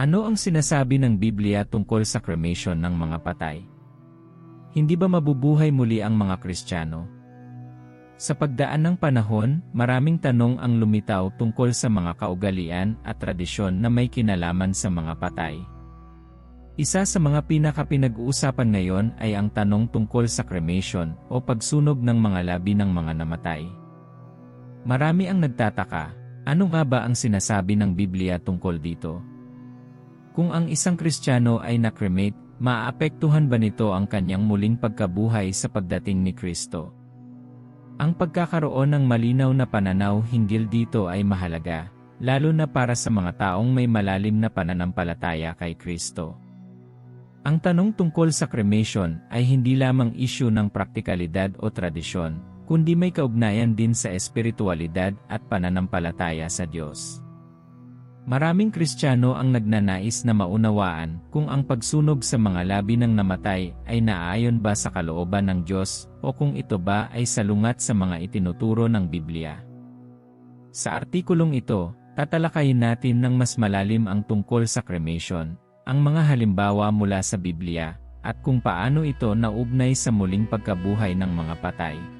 Ano ang sinasabi ng Biblia tungkol sa cremation ng mga patay? Hindi ba mabubuhay muli ang mga Kristiyano? Sa pagdaan ng panahon, maraming tanong ang lumitaw tungkol sa mga kaugalian at tradisyon na may kinalaman sa mga patay. Isa sa mga pinakapinag-uusapan ngayon ay ang tanong tungkol sa cremation o pagsunog ng mga labi ng mga namatay. Marami ang nagtataka, ano nga ba ang sinasabi ng Biblia tungkol dito? Kung ang isang Kristiyano ay na-cremate, maapektuhan ba nito ang kanyang muling pagkabuhay sa pagdating ni Kristo? Ang pagkakaroon ng malinaw na pananaw hinggil dito ay mahalaga, lalo na para sa mga taong may malalim na pananampalataya kay Kristo. Ang tanong tungkol sa cremation ay hindi lamang isyu ng praktikalidad o tradisyon, kundi may kaugnayan din sa espiritualidad at pananampalataya sa Diyos. Maraming Kristiyano ang nagnanais na maunawaan kung ang pagsunog sa mga labi ng namatay ay naaayon ba sa kalooban ng Diyos o kung ito ba ay salungat sa mga itinuturo ng Biblia. Sa artikulong ito, tatalakayin natin ng mas malalim ang tungkol sa cremation, ang mga halimbawa mula sa Biblia, at kung paano ito naugnay sa muling pagkabuhay ng mga patay.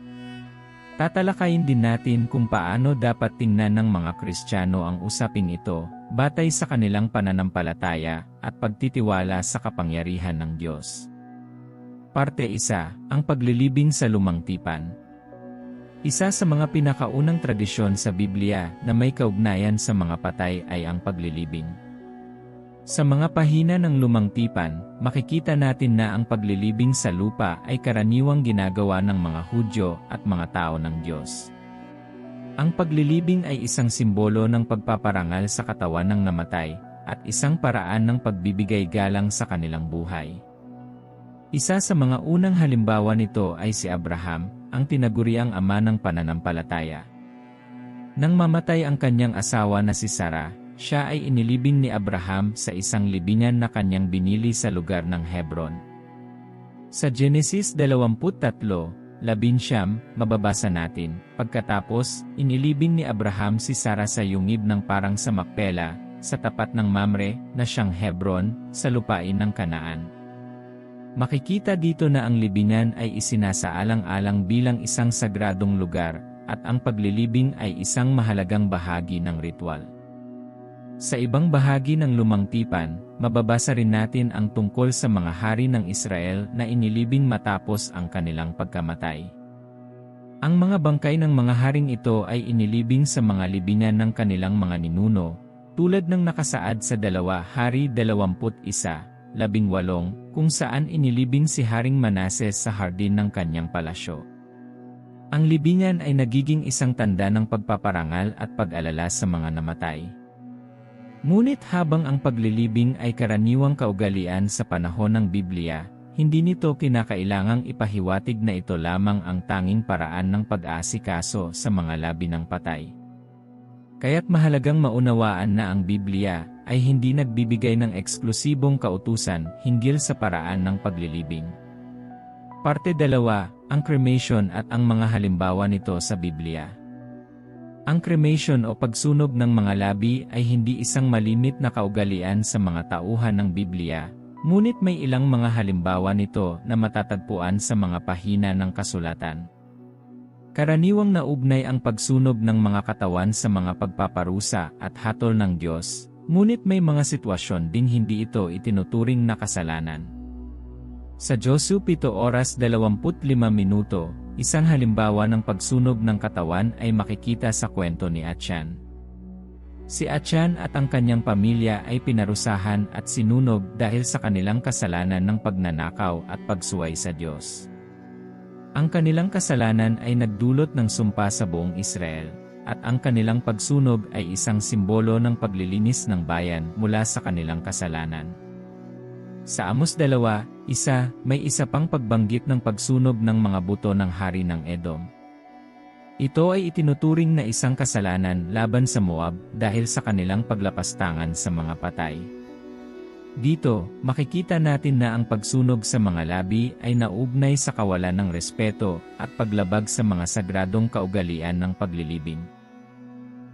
Tatalakayin din natin kung paano dapat tingnan ng mga Kristiyano ang usaping ito, batay sa kanilang pananampalataya at pagtitiwala sa kapangyarihan ng Diyos. Parte 1, ang paglilibing sa lumang tipan. Isa sa mga pinakaunang tradisyon sa Biblia na may kaugnayan sa mga patay ay ang paglilibing. Sa mga pahina ng lumang tipan, makikita natin na ang paglilibing sa lupa ay karaniwang ginagawa ng mga Hudyo at mga tao ng Diyos. Ang paglilibing ay isang simbolo ng pagpaparangal sa katawan ng namatay, at isang paraan ng pagbibigay galang sa kanilang buhay. Isa sa mga unang halimbawa nito ay si Abraham, ang tinaguriang ama ng pananampalataya. Nang mamatay ang kanyang asawa na si Sarah, siya ay inilibing ni Abraham sa isang libingan na kanyang binili sa lugar ng Hebron. Sa Genesis 23, labinsyam, mababasa natin, pagkatapos, inilibing ni Abraham si Sarah sa yungib ng parang sa Makpela, sa tapat ng Mamre, na siyang Hebron, sa lupain ng Kanaan. Makikita dito na ang libingan ay isinasaalang-alang bilang isang sagradong lugar, at ang paglilibing ay isang mahalagang bahagi ng ritual. Sa ibang bahagi ng lumang tipan, mababasa rin natin ang tungkol sa mga hari ng Israel na inilibing matapos ang kanilang pagkamatay. Ang mga bangkay ng mga haring ito ay inilibing sa mga libingan ng kanilang mga ninuno, tulad ng nakasaad sa dalawa Hari 21, 18, kung saan inilibing si Haring Manases sa hardin ng kanyang palasyo. Ang libingan ay nagiging isang tanda ng pagpaparangal at pag-alala sa mga namatay. Ngunit habang ang paglilibing ay karaniwang kaugalian sa panahon ng Biblia, hindi nito kinakailangang ipahiwatig na ito lamang ang tanging paraan ng pag-aasikaso sa mga labi ng patay. Kaya't mahalagang maunawaan na ang Biblia ay hindi nagbibigay ng eksklusibong kautusan hinggil sa paraan ng paglilibing. Parte 2, ang cremation at ang mga halimbawa nito sa Biblia. Ang cremation o pagsunog ng mga labi ay hindi isang malimit na kaugalian sa mga tauhan ng Biblia, ngunit may ilang mga halimbawa nito na matatagpuan sa mga pahina ng kasulatan. Karaniwang naugnay ang pagsunog ng mga katawan sa mga pagpaparusa at hatol ng Diyos, ngunit may mga sitwasyon ding hindi ito itinuturing na kasalanan. Sa Josu 7 oras 25 minuto, Isang halimbawa ng pagsunog ng katawan ay makikita sa kwento ni Achan. Si Achan at ang kanyang pamilya ay pinarusahan at sinunog dahil sa kanilang kasalanan ng pagnanakaw at pagsuway sa Diyos. Ang kanilang kasalanan ay nagdulot ng sumpa sa buong Israel, at ang kanilang pagsunog ay isang simbolo ng paglilinis ng bayan mula sa kanilang kasalanan. Sa Amos 2, isa, may isa pang pagbanggit ng pagsunog ng mga buto ng hari ng Edom. Ito ay itinuturing na isang kasalanan laban sa Moab dahil sa kanilang paglapastangan sa mga patay. Dito, makikita natin na ang pagsunog sa mga labi ay naugnay sa kawalan ng respeto at paglabag sa mga sagradong kaugalian ng paglilibing.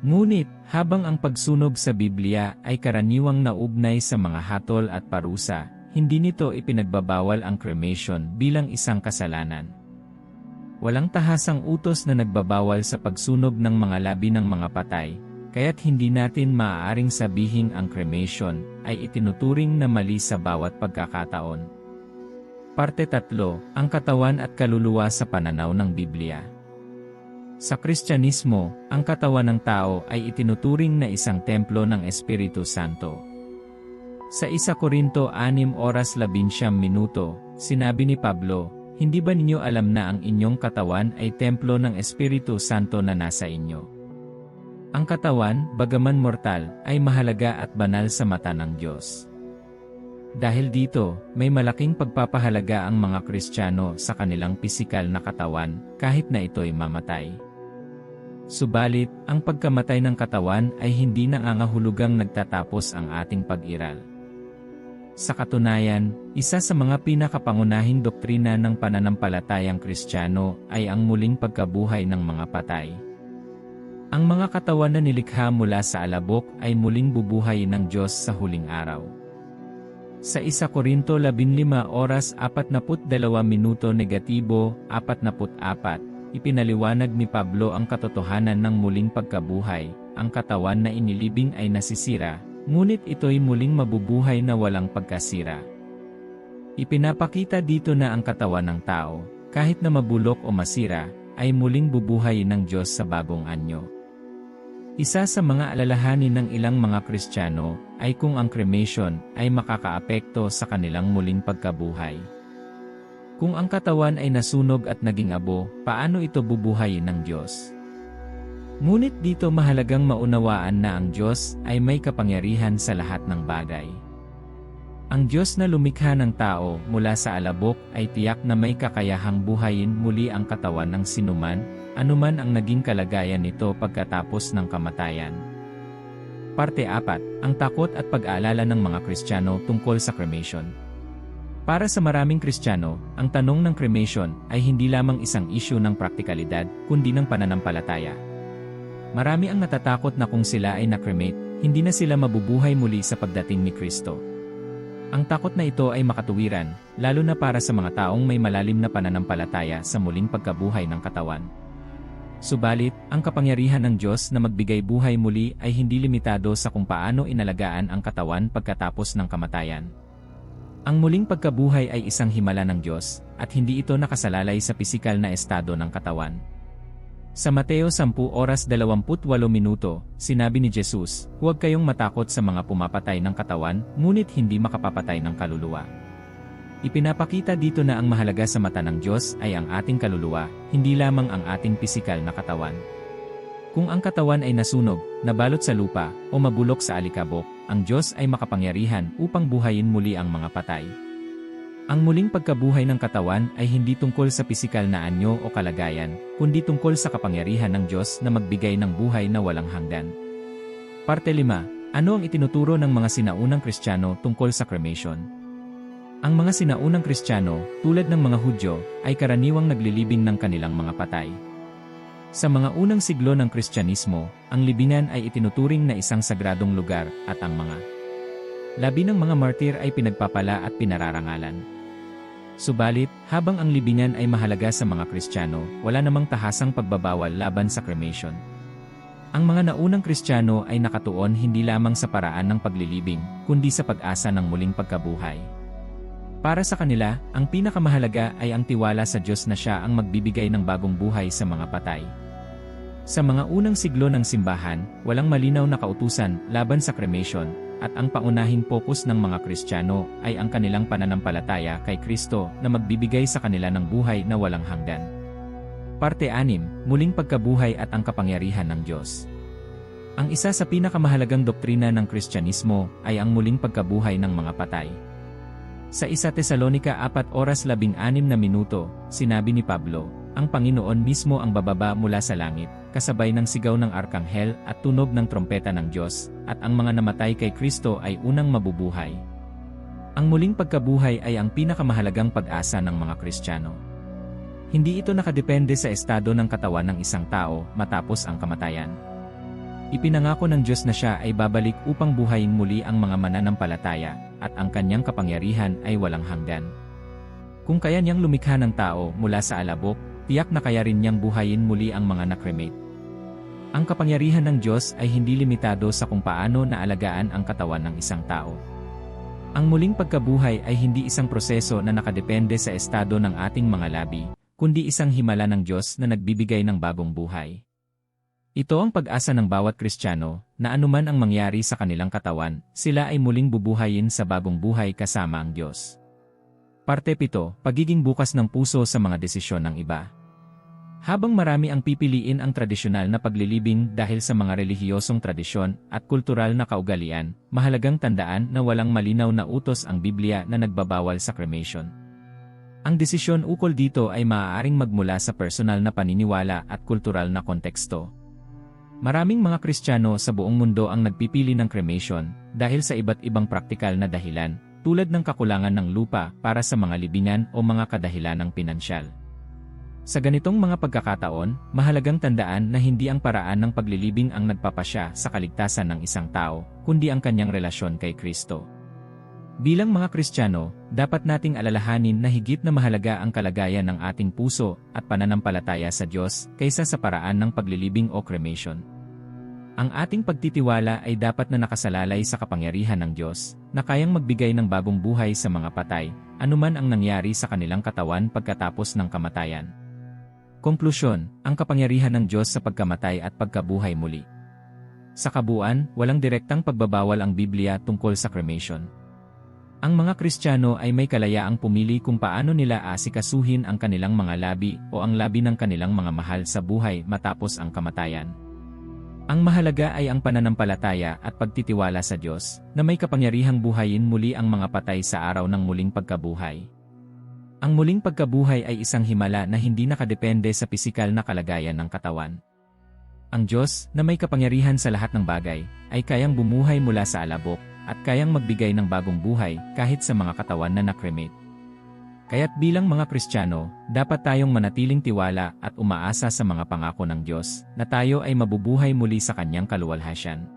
Ngunit, habang ang pagsunog sa Biblia ay karaniwang naugnay sa mga hatol at parusa, hindi nito ipinagbabawal ang cremation bilang isang kasalanan. Walang tahasang utos na nagbabawal sa pagsunog ng mga labi ng mga patay, kaya't hindi natin maaaring sabihing ang cremation ay itinuturing na mali sa bawat pagkakataon. Parte 3, ang katawan at kaluluwa sa pananaw ng Biblia. Sa Kristyanismo, ang katawan ng tao ay itinuturing na isang templo ng Espiritu Santo. Sa 1 Korinto 6 oras 11 minuto, sinabi ni Pablo, Hindi ba ninyo alam na ang inyong katawan ay templo ng Espiritu Santo na nasa inyo? Ang katawan, bagaman mortal, ay mahalaga at banal sa mata ng Diyos. Dahil dito, may malaking pagpapahalaga ang mga Kristiyano sa kanilang pisikal na katawan, kahit na ito'y mamatay. Subalit, ang pagkamatay ng katawan ay hindi nangangahulugang nagtatapos ang ating pag-iral. Sa katunayan, isa sa mga pinakapangunahing doktrina ng pananampalatayang Kristiyano ay ang muling pagkabuhay ng mga patay. Ang mga katawan na nilikha mula sa alabok ay muling bubuhay ng Diyos sa huling araw. Sa 1 Korinto 15 oras 42 minuto negatibo 44, ipinaliwanag ni Pablo ang katotohanan ng muling pagkabuhay, ang katawan na inilibing ay nasisira, ngunit ito'y muling mabubuhay na walang pagkasira. Ipinapakita dito na ang katawan ng tao, kahit na mabulok o masira, ay muling bubuhay ng Diyos sa bagong anyo. Isa sa mga alalahanin ng ilang mga Kristiyano ay kung ang cremation ay makakaapekto sa kanilang muling pagkabuhay. Kung ang katawan ay nasunog at naging abo, paano ito bubuhayin ng Diyos? Ngunit dito mahalagang maunawaan na ang Diyos ay may kapangyarihan sa lahat ng bagay. Ang Diyos na lumikha ng tao mula sa alabok ay tiyak na may kakayahang buhayin muli ang katawan ng sinuman, anuman ang naging kalagayan nito pagkatapos ng kamatayan. Parte 4. Ang takot at pag-aalala ng mga Kristiyano tungkol sa cremation. Para sa maraming Kristiyano, ang tanong ng cremation ay hindi lamang isang isyu ng praktikalidad, kundi ng pananampalataya. Marami ang natatakot na kung sila ay na-cremate, hindi na sila mabubuhay muli sa pagdating ni Kristo. Ang takot na ito ay makatuwiran, lalo na para sa mga taong may malalim na pananampalataya sa muling pagkabuhay ng katawan. Subalit, ang kapangyarihan ng Diyos na magbigay buhay muli ay hindi limitado sa kung paano inalagaan ang katawan pagkatapos ng kamatayan. Ang muling pagkabuhay ay isang himala ng Diyos, at hindi ito nakasalalay sa pisikal na estado ng katawan. Sa Mateo 10 oras 28 minuto, sinabi ni Jesus, Huwag kayong matakot sa mga pumapatay ng katawan, ngunit hindi makapapatay ng kaluluwa. Ipinapakita dito na ang mahalaga sa mata ng Diyos ay ang ating kaluluwa, hindi lamang ang ating pisikal na katawan. Kung ang katawan ay nasunog, nabalot sa lupa, o mabulok sa alikabok, ang Diyos ay makapangyarihan upang buhayin muli ang mga patay. Ang muling pagkabuhay ng katawan ay hindi tungkol sa pisikal na anyo o kalagayan, kundi tungkol sa kapangyarihan ng Diyos na magbigay ng buhay na walang hanggan. Parte 5. Ano ang itinuturo ng mga sinaunang Kristiyano tungkol sa cremation? Ang mga sinaunang Kristiyano, tulad ng mga Hudyo, ay karaniwang naglilibing ng kanilang mga patay. Sa mga unang siglo ng Kristyanismo, ang libingan ay itinuturing na isang sagradong lugar at ang mga labi ng mga martir ay pinagpapala at pinararangalan. Subalit, habang ang libingan ay mahalaga sa mga Kristiyano, wala namang tahasang pagbabawal laban sa cremation. Ang mga naunang Kristiyano ay nakatuon hindi lamang sa paraan ng paglilibing, kundi sa pag-asa ng muling pagkabuhay. Para sa kanila, ang pinakamahalaga ay ang tiwala sa Diyos na siya ang magbibigay ng bagong buhay sa mga patay. Sa mga unang siglo ng simbahan, walang malinaw na kautusan laban sa cremation, at ang paunahing pokus ng mga Kristiyano ay ang kanilang pananampalataya kay Kristo na magbibigay sa kanila ng buhay na walang hanggan. Parte 6, Muling pagkabuhay at ang kapangyarihan ng Diyos. Ang isa sa pinakamahalagang doktrina ng Kristyanismo ay ang muling pagkabuhay ng mga patay. Sa 1 Tesalonika 4 oras 16 na minuto, sinabi ni Pablo, ang Panginoon mismo ang bababa mula sa langit, kasabay ng sigaw ng arkanghel at tunog ng trompeta ng Diyos, at ang mga namatay kay Kristo ay unang mabubuhay. Ang muling pagkabuhay ay ang pinakamahalagang pag-asa ng mga Kristiyano. Hindi ito nakadepende sa estado ng katawan ng isang tao matapos ang kamatayan. Ipinangako ng Diyos na siya ay babalik upang buhayin muli ang mga mananampalataya, at ang kanyang kapangyarihan ay walang hanggan. Kung kaya niyang lumikha ng tao mula sa alabok, tiyak na kaya rin niyang buhayin muli ang mga nakremate. Ang kapangyarihan ng Diyos ay hindi limitado sa kung paano naalagaan ang katawan ng isang tao. Ang muling pagkabuhay ay hindi isang proseso na nakadepende sa estado ng ating mga labi, kundi isang himala ng Diyos na nagbibigay ng bagong buhay. Ito ang pag-asa ng bawat Kristiyano, na anuman ang mangyari sa kanilang katawan, sila ay muling bubuhayin sa bagong buhay kasama ang Diyos. Parte 7, Pagiging bukas ng puso sa mga desisyon ng iba. Habang marami ang pipiliin ang tradisyonal na paglilibing dahil sa mga relihiyosong tradisyon at kultural na kaugalian, mahalagang tandaan na walang malinaw na utos ang Biblia na nagbabawal sa cremation. Ang desisyon ukol dito ay maaaring magmula sa personal na paniniwala at kultural na konteksto. Maraming mga Kristiyano sa buong mundo ang nagpipili ng cremation dahil sa iba't ibang praktikal na dahilan, tulad ng kakulangan ng lupa para sa mga libingan o mga kadahilan ng pinansyal. Sa ganitong mga pagkakataon, mahalagang tandaan na hindi ang paraan ng paglilibing ang nagpapasya sa kaligtasan ng isang tao, kundi ang kanyang relasyon kay Kristo. Bilang mga Kristiyano, dapat nating alalahanin na higit na mahalaga ang kalagayan ng ating puso at pananampalataya sa Diyos kaysa sa paraan ng paglilibing o cremation. Ang ating pagtitiwala ay dapat na nakasalalay sa kapangyarihan ng Diyos, na kayang magbigay ng bagong buhay sa mga patay, anuman ang nangyari sa kanilang katawan pagkatapos ng kamatayan. Konklusyon, ang kapangyarihan ng Diyos sa pagkamatay at pagkabuhay muli. Sa kabuuan, walang direktang pagbabawal ang Biblia tungkol sa cremation. Ang mga Kristiyano ay may kalayaang pumili kung paano nila asikasuhin ang kanilang mga labi o ang labi ng kanilang mga mahal sa buhay matapos ang kamatayan. Ang mahalaga ay ang pananampalataya at pagtitiwala sa Diyos, na may kapangyarihang buhayin muli ang mga patay sa araw ng muling pagkabuhay. Ang muling pagkabuhay ay isang himala na hindi nakadepende sa pisikal na kalagayan ng katawan. Ang Diyos, na may kapangyarihan sa lahat ng bagay, ay kayang bumuhay mula sa alabok, at kayang magbigay ng bagong buhay kahit sa mga katawan na nakremate. Kaya't bilang mga Kristiyano, dapat tayong manatiling tiwala at umaasa sa mga pangako ng Diyos na tayo ay mabubuhay muli sa kanyang kaluwalhasyan.